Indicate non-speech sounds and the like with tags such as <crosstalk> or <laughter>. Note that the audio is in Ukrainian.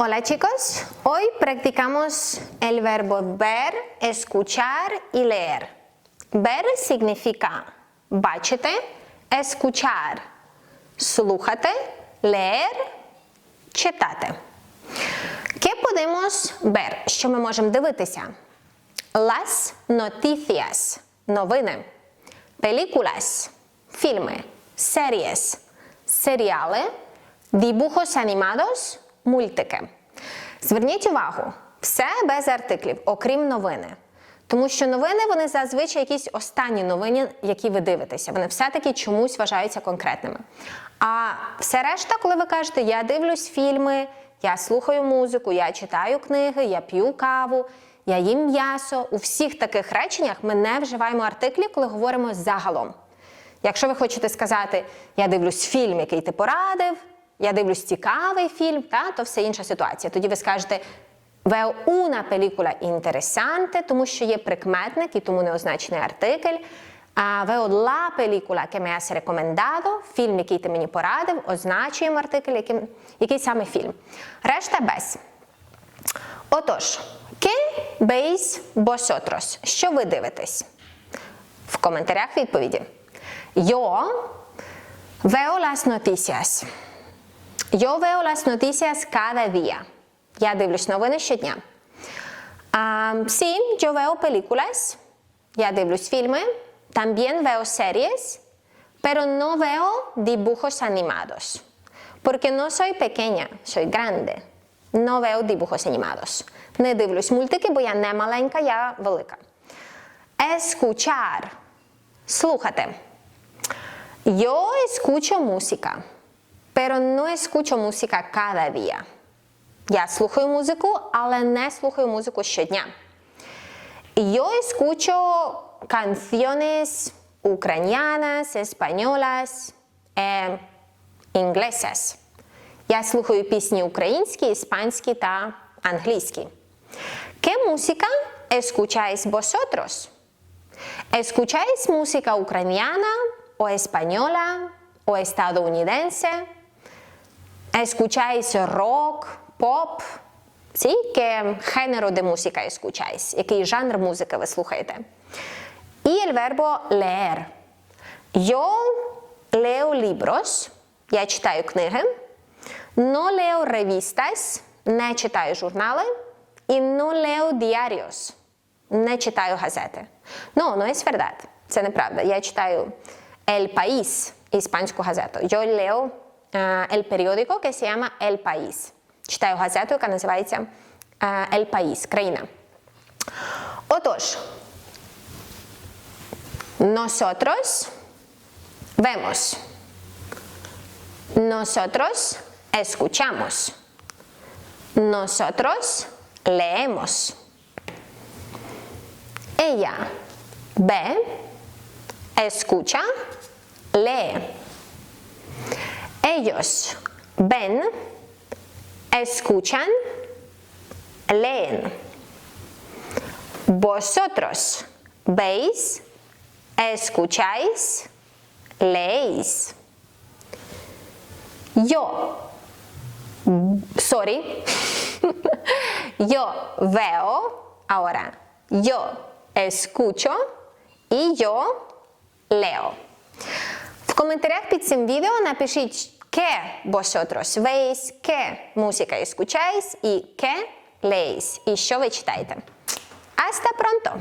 Hola chicos, hoy practicamos el verbo ver, escuchar y leer. Ver significa бачити, escuchar – слухати, leer – читати. ¿Qué podemos ver? Що ми можемо дивитися? Las noticias – новини. Películas – фільми. Series – серіали. Dibujos animados – мультики. Зверніть увагу, все без артиклів, окрім новини. Тому що новини вони зазвичай якісь останні новини, які ви дивитеся. Вони все-таки чомусь вважаються конкретними. А все решта, коли ви кажете, я дивлюсь фільми, я слухаю музику, я читаю книги, я п'ю каву, я їм м'ясо. У всіх таких реченнях ми не вживаємо артиклі, коли говоримо загалом. Якщо ви хочете сказати, я дивлюсь фільм, який ти порадив, я дивлюсь цікавий фільм, та, то все інша ситуація. Тоді ви скажете veo una película interesante, тому що є прикметник і тому не означений артикль. А veo la película que me has recomendado, фільм, який ти мені порадив, означуємо артикль, який, який саме фільм. Решта без. Отож, ¿qué veis vosotros? Що ви дивитесь? В коментарях відповіді. Yo veo las noticias. Yo veo las noticias cada día. Я дивлюсь новини щодня. Um, sí, yo veo películas. Я дивлюсь фільми. También veo series. Pero no veo dibujos animados. Porque no soy pequeña, soy grande. No veo dibujos animados. Не дивлюсь мультики, бо я не маленька, я велика. Escuchar. Слухати. Yo escucho música, Pero no escucho música cada día. Я слухаю музику, але не слухаю музику щодня. Yo escucho canciones ucranianas, españolas, eh, inglesas. Я слухаю пісні українські, іспанські та англійські. ¿Qué música escucháis vosotros? ¿Escucháis música ucraniana o española o estadounidense? ¿Escucháis rock, pop? ¿Sí? ¿Qué género de música escucháis? Який жанр музики ви слухаєте? Y el verbo leer. Yo leo libros. Я читаю книги. No leo revistas. Не читаю журнали. І no leo diarios. Не читаю газети. No, no es verdad. Це неправда. Я читаю El País, іспанську газету. Yo leo uh, el periódico que se llama El País. Читаю газету, яка називається uh, El País, країна. Отож, nosotros vemos. Nosotros escuchamos. Nosotros leemos. Ella ve, escucha, lee. Ellos ven, escuchan, leen. Vosotros veis, escucháis, leéis. Yo, sorry, <laughs> yo veo, ahora, yo escucho і yo leo. Коментарях під цим відео напишіть «Qué vosotros veis», «Qué música escucháis» і «Qué leéis» і що ви читаєте. Hasta pronto!